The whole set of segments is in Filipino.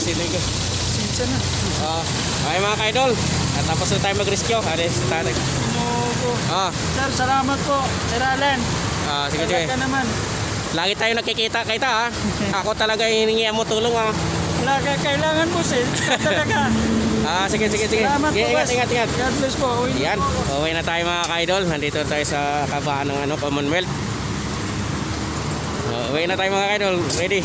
sino ko. Sinsa na. Ah, okay mga ka-idol. At tapos na tayo mag-rescue. Ari, si tatay. Pinugo. Ah, Sir, salamat po. Sir Allen. ah, sige, sige. ka naman. Lagi tayo nakikita kita ha. Ako talaga hiningi mo tulong ha. Wala ka kailangan mo, sir. Talaga. Ah, sige, sige, sige. Salamat Sige, ingat, ingat, ingat. God bless po. Uwi na Yan, okay na tayo mga ka-idol. Nandito tayo sa kabahan ng ano, Commonwealth. Uh, okay na tayo mga ka-idol. Ready?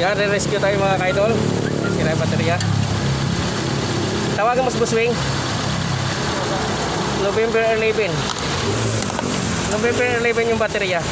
Yan, re-rescue tayo mga ka-idol. Sira yung baterya. Tawagan mo si Buswing. November 11. November 11 yung baterya.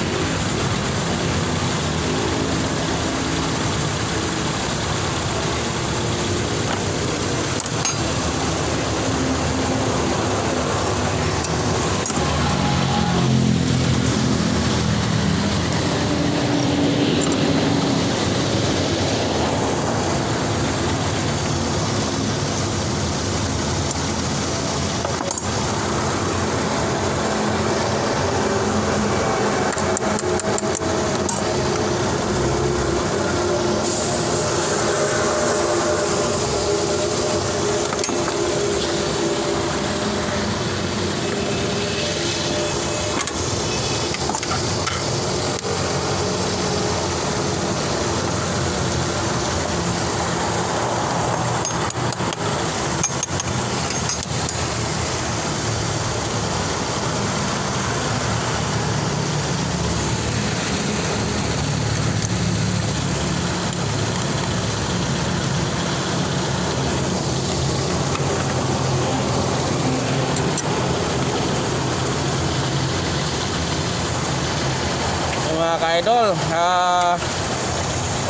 Mga ka-idol, ah,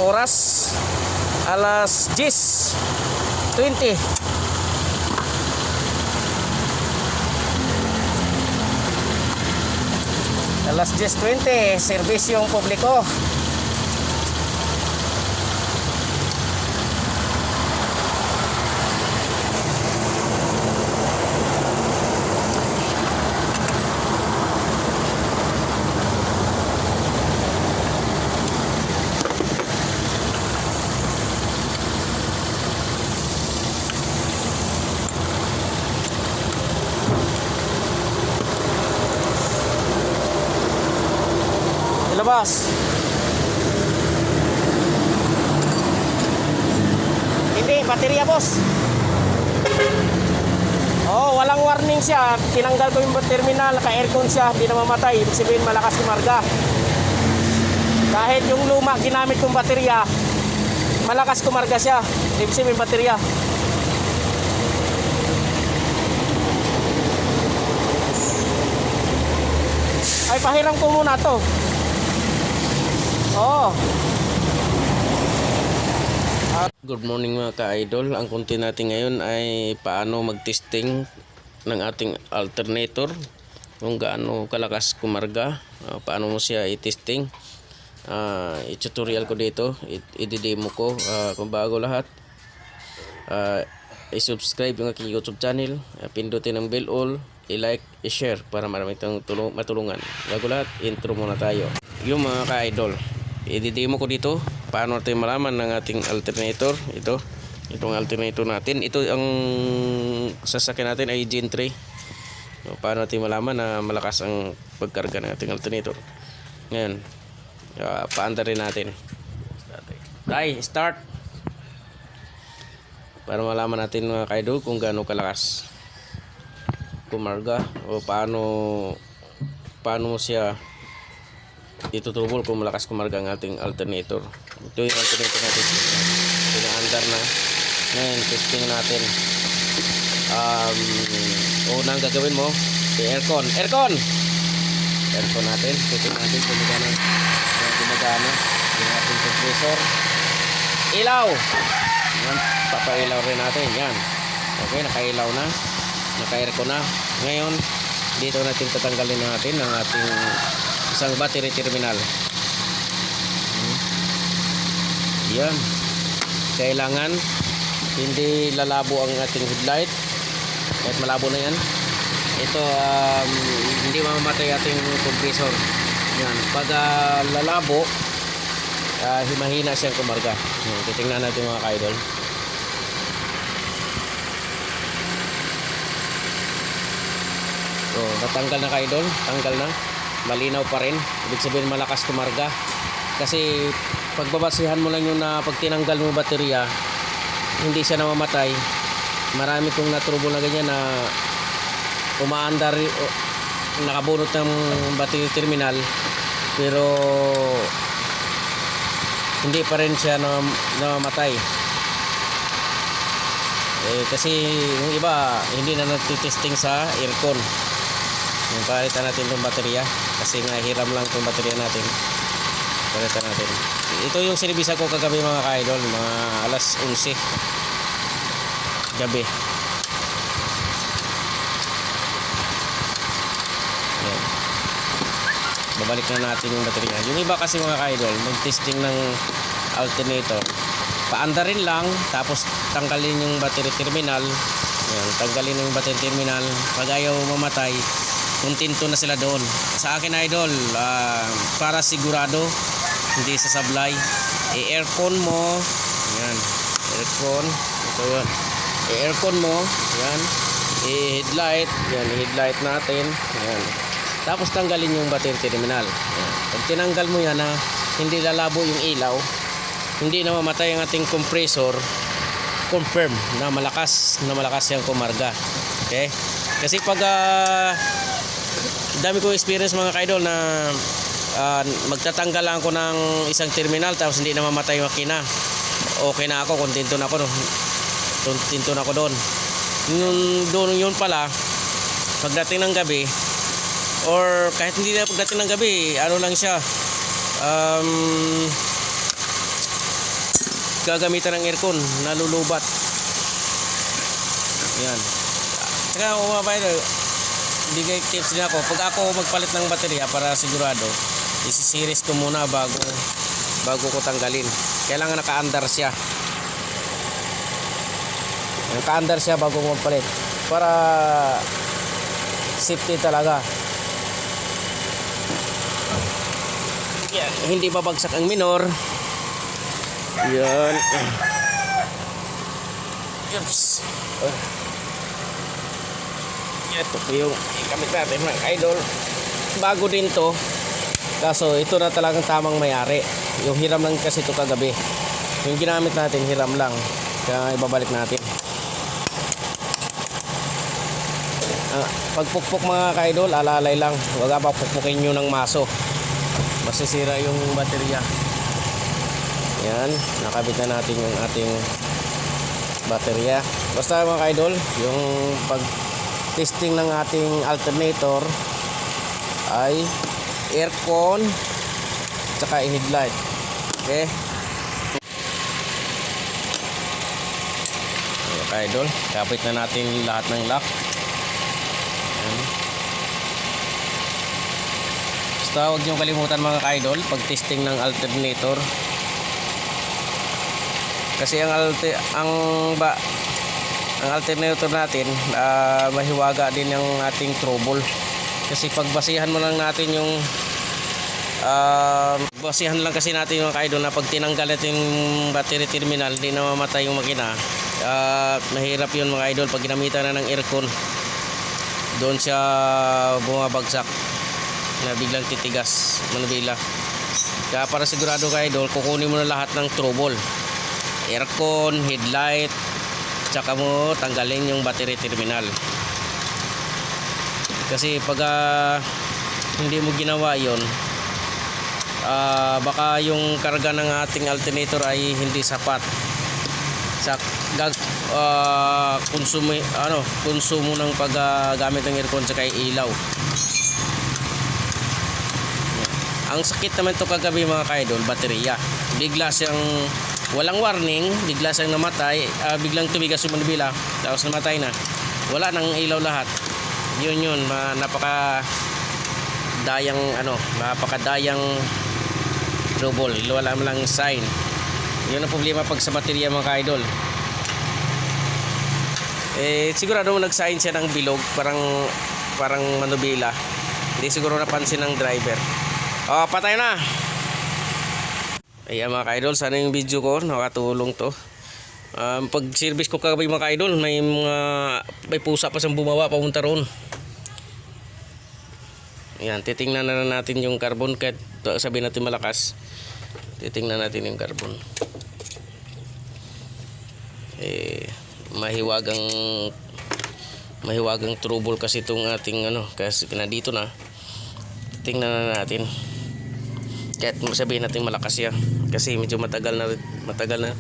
oras alas 10.20 Alas 10.20, serbisyong publiko. Ilabas. Hindi, baterya boss. Oh, walang warning siya. Tinanggal ko yung terminal, naka-aircon siya, hindi na mamatay. Ibig sabihin malakas yung marga. Kahit yung luma ginamit kong baterya, malakas kumarga siya. Ibig sabihin baterya. Ay, pahiram ko muna to. Oo. Good morning mga ka-idol. Ang konti natin ngayon ay paano mag-testing ng ating alternator. Kung gaano kalakas kumarga. ah, paano mo siya i-testing. Ah, i-tutorial ko dito. I-demo ko ah, kung bago lahat. Ah, i-subscribe yung aking YouTube channel. Ah, pindutin ang bell all. I-like, i-share para marami tayong tulong, matulungan. Bago lahat, intro muna tayo. Yung mga ka-idol, i-demo ko dito paano natin malaman ng ating alternator. Ito, itong alternator natin. Ito ang sasakyan natin ay Gen 3. So, paano natin malaman na malakas ang pagkarga ng ating alternator. Ngayon, uh, paanda rin natin. Tay, start! Para malaman natin mga kaidol kung gaano kalakas kumarga o paano paano siya itutubol kung malakas kumarga ang ating alternator. Ito yung alternator natin. Pinaandar na. Ngayon, testing natin. Um, unang gagawin mo, i-aircon. Aircon! Aircon natin. Testing natin kung gumagana. Gumagana. Yung ating compressor. Ilaw! Yan, ipailaw rin natin. Yan. Okay, nakailaw na. Naka-aircon na. Ngayon, dito natin tatanggalin natin ang ating isang battery terminal. Yan. Kailangan hindi lalabo ang ating headlight. Kahit malabo na yan. Ito, um, hindi mamamatay ating compressor. Yan. Pag ah, lalabo, uh, mahina siyang kumarga. Yan. Titingnan natin mga ka-idol. So, natanggal na ka-idol. Tanggal na. Malinaw pa rin. Ibig sabihin malakas kumarga. Kasi pagbabasihan mo lang yung na pag tinanggal mo baterya, hindi siya namamatay. Marami kong natrubo na ganyan na umaandar nakabunot ng battery terminal pero hindi pa rin siya nam, namamatay. Eh, kasi yung iba hindi na nagtitesting sa aircon. Yung palitan natin itong baterya kasi nga hiram lang itong baterya natin. Palitan natin. Ito yung sinibisa ko kagabi mga ka-idol, mga alas 11 gabi. Yan. Babalik na natin yung baterya. Yung iba kasi mga ka-idol, mag-testing ng alternator. Paanda rin lang, tapos tanggalin yung battery terminal. Yan, tanggalin yung battery terminal. Pag ayaw mamatay, kontento na sila doon. Sa akin idol, ah, para sigurado, hindi sa sablay, i-aircon mo. Yan, aircon. Ito yun. I-aircon mo. Yan. I-headlight. Yan, i-headlight natin. Yan. Tapos tanggalin yung battery terminal. Yan. Pag tinanggal mo yan na hindi lalabo yung ilaw, hindi na mamatay ang ating compressor, confirm na malakas, na malakas yung kumarga. Okay? Kasi pag ah, dami ko experience mga kaidol na ah, magtatanggal lang ako ng isang terminal tapos hindi na mamatay makina. Okay na ako, kontento na ako. No? Kontento na ako doon. Yung doon yun pala, pagdating ng gabi, or kahit hindi na pagdating ng gabi, ano lang siya, um, gagamitan ng aircon, nalulubat. Yan. Saka umabay bigay tips din ako. Pag ako magpalit ng baterya para sigurado, isi-series ko muna bago bago ko tanggalin. Kailangan naka-under siya. Naka-under siya bago ko magpalit. Para safety talaga. Yan, hindi babagsak ang minor. Yan. Yups. Oh. Ito po yung ikamit natin mga idol. Bago din to. Kaso ito na talagang tamang mayari. Yung hiram lang kasi ito kagabi. Yung ginamit natin hiram lang. Kaya ibabalik natin. Ah, pagpukpok mga kaidol, alalay lang. Huwag pa pukpukin nyo ng maso. Masisira yung baterya. Yan, nakabit na natin yung ating baterya. Basta mga kaidol, yung pag testing ng ating alternator ay aircon tsaka headlight. Okay? Mga kaidol, kapit na natin lahat ng lock. Yan. Basta huwag niyong kalimutan mga ka-idol pag testing ng alternator kasi ang alte, ang ba ang alternator natin ah, mahiwaga din yung ating trouble. Kasi pag basihan mo lang natin yung ah, basihan lang kasi natin yung ka-idol na pag tinanggal natin yung battery terminal di na mamatay yung makina. Ah, mahirap yun mga idol pag ginamitan na ng aircon. Doon siya bumabagsak na biglang titigas manubila. Kaya para sigurado ka idol kukunin mo na lahat ng trouble. Aircon, headlight tsaka mo tanggalin yung battery terminal. Kasi pag ah, hindi mo ginawa yon baka yung karga ng ating alternator ay hindi sapat. Sa gag ah, konsumo ano konsumo ng paggamit ng aircon sa kay ilaw. Ang sakit naman to kagabi mga kaidol baterya. Bigla siyang walang warning, bigla siyang namatay, ah, biglang tumigas yung manubila, tapos namatay na. Wala nang ilaw lahat. Yun yun, ma, napaka dayang ano, napakadayang trouble. Wala lang sign. Yun ang problema pag sa baterya mga ka-idol. Eh, sigurado nag-sign siya ng bilog, parang parang manubila. Hindi siguro napansin ng driver. Oh, patay na. Ayan mga ka-idol, sana yung video ko nakatulong to. Um, pag service ko kagabi mga ka-idol, may mga may pusa pa siyang bumawa papunta roon. Ayan, titingnan na natin yung carbon kahit sabihin natin malakas. Titingnan natin yung carbon. Eh, mahiwagang mahiwagang trouble kasi itong ating ano kasi na dito na tingnan na natin kahit sabihin natin malakas siya kasi medyo matagal na matagal na